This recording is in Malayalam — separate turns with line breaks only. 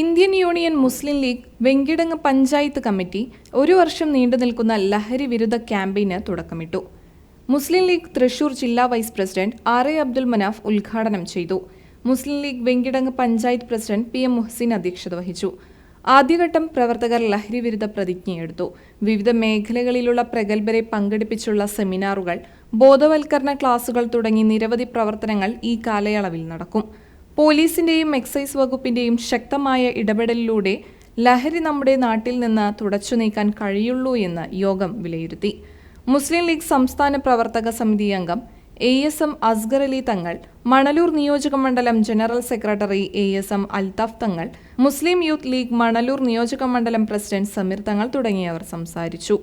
Indian Union Muslim League Venkitangu panchayat committee ഒരു വർഷം നീണ്ടു നിൽക്കുന്ന ലഹരി വിരുദ്ധ ക്യാമ്പയിന് തുടക്കമിട്ടു. മുസ്ലിം ലീഗ് തൃശൂർ ജില്ലാ vice president R A Abdul Manaf ഉദ്ഘാടനം ചെയ്തു. Muslim League Venkitangu panchayat president P M Muhasin അധ്യക്ഷത വഹിച്ചു. ആദ്യഘട്ടം പ്രവർത്തകർ ലഹരി വിരുദ്ധ പ്രതിജ്ഞയെടുത്തു. വിവിധ മേഖലകളിലുള്ള പ്രഗത്ഭരെ പങ്കെടുപ്പിച്ചുള്ള സെമിനാറുകൾ ബോധവൽക്കരണ ക്ലാസുകൾ തുടങ്ങി നിരവധി പ്രവർത്തനങ്ങൾ ഈ കാലയളവിൽ നടക്കും. പോലീസിന്റെയും എക്സൈസ് വകുപ്പിന്റെയും ശക്തമായ ഇടപെടലിലൂടെ ലഹരി നമ്മുടെ നാട്ടിൽ നിന്ന് തുടച്ചു നീക്കാൻ കഴിയുള്ളൂ എന്ന് യോഗം വിലയിരുത്തി. മുസ്ലിം ലീഗ് സംസ്ഥാന പ്രവർത്തക സമിതി അംഗം A S M Asgar Ali Thangal Manalur നിയോജക മണ്ഡലം general secretary A S M Althaf Thangal Muslim youth league Manalur നിയോജക മണ്ഡലം പ്രസിഡന്റ് സമീർ തങ്ങൾ തുടങ്ങിയവർ സംസാരിച്ചു.